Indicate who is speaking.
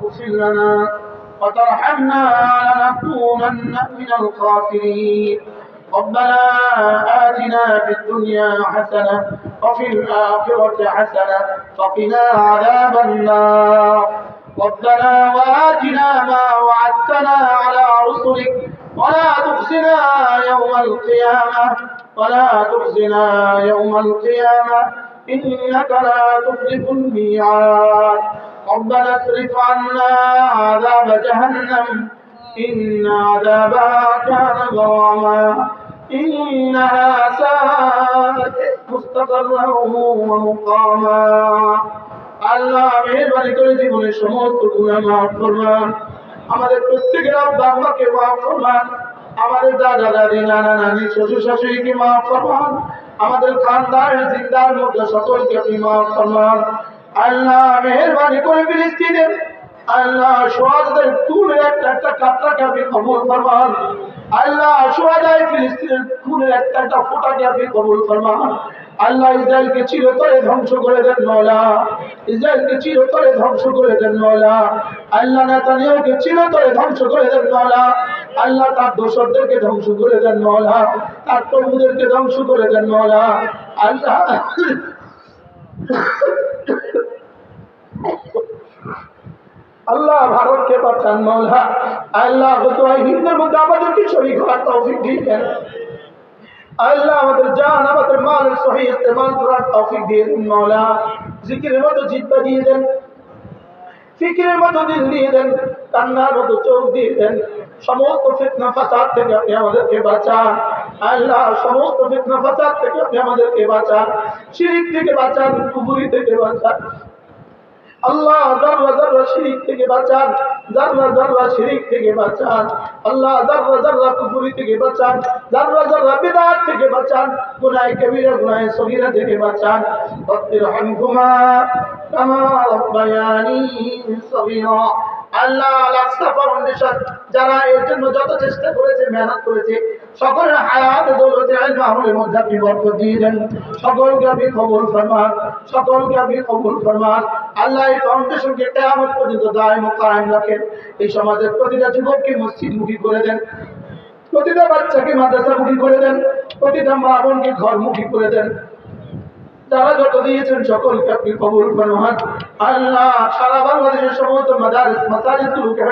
Speaker 1: تغفر لنا وترحمنا لنكونن من الخاسرين. ربنا آتنا في الدنيا حسنة وفي الآخرة حسنة وقنا عذاب النار. ربنا وآتنا ما وعدتنا على رسلك ولا تخزنا يوم القيامة ولا تخزنا يوم القيامة. إنك لا تخلف الميعاد. ربنا اصرف عنا عذاب جهنم إن عذابها كان غراما إنها ساءت مستقرا ومقاما আল্লাহ মেহরবানি করে জীবনের সমস্ত গুণা মাফ করবেন আমাদের প্রত্যেকের আব্বা আম্মাকে মাফ করবেন আমাদের দাদা দাদি নানা নানি শ্বশুর শাশুড়িকে মাফ করবেন আমাদের খানদানের জিন্দার মধ্যে সকলকে আপনি মাফ করবেন আল্লাহ মেহরবানি করে ফিলিস্তিনের, আল্লাহ সোহাদের খুনের একটা একটা কাপড়াকে আপনি কবুল ফরমান। আল্লাহ সোহাদায় ফিলিস্তিনের খুনের একটা একটা ফোটাকে আপনি কবুল ফরমান। আল্লাহ ইসরায়েলকে চিরতরে ধ্বংস করে দেন মৌলা। ইসরায়েলকে চিরতরে ধ্বংস করে দেন মৌলা। আল্লাহ নেতানিয়াকে চিরতরে ধ্বংস করে দেন মৌলা। আল্লাহ তার দোসরদেরকে ধ্বংস করে দেন মৌলা। তার প্রভুদেরকে ধ্বংস করে দেন মৌলা। আল্লাহ আল্লাহ ভারতকে পাঠান মৌলা আল্লাহ হিন্দের মধ্যে আমাদেরকে শরীর হওয়ার তৌফিক দিয়ে দেন। আল্লাহ আমাদের জান, আমাদের মাল সহি ইস্তেমাল করার তৌফিক দিয়ে দেন মৌলা জিকিরের মতো জিব্বা দিয়ে দেন, ফিকিরের মতো দিল দিয়ে দেন, কান্নার মতো চোখ দিয়ে দেন। সমস্ত ফিতনা, ফাসাদ থেকে আপনি আমাদেরকে বাঁচান। আল্লাহ সমস্ত ফিতনা ফাসাদ থেকে আপনি আমাদেরকে বাঁচান, শিরিক থেকে বাঁচান কুবুরি থেকে বাঁচান। আল্লাহ জাররা জাররা শিরিক থেকে বাঁচান জাররা জাররা শিরিক থেকে বাঁচান, আল্লাহ জাররা জাররা কুফরি থেকে বাঁচান জাররা জাররা বিদআত থেকে বাঁচান গুনাহে কবিরা গুনাহে সগীরা থেকে বাঁচান। রব্বির হামহুমা কামা রব্বায়ানি সগীরা। আল্লাহ আলাক্সা ফাউন্ডেশন যারা এর জন্য যত চেষ্টা করেছে, মেহনত করেছে, সকলের হায়াত দৌলতে আমলের মধ্যে আপনি বরকত দিয়ে দেন। সকলকে আপনি কবুল ফরমান, সকলকে আপনি কবুল ফরমান। আল্লাহ এই ফাউন্ডেশনকে কেয়ামত পর্যন্ত দায়ম কায়েম রাখেন। এই সমাজের প্রতিটা যুবককে মসজিদমুখী করে দেন। প্রতিটা বাচ্চাকে মাদ্রাসামুখী করে দেন। প্রতিটা মা বোনকে ঘরমুখী করে দেন। যারা যত দিয়েছেন সকলকে আপনি কবুল ফরমান আল্লাহ সারা বাংলাদেশের সমস্ত মাদারিস মাসাজিদগুলোকে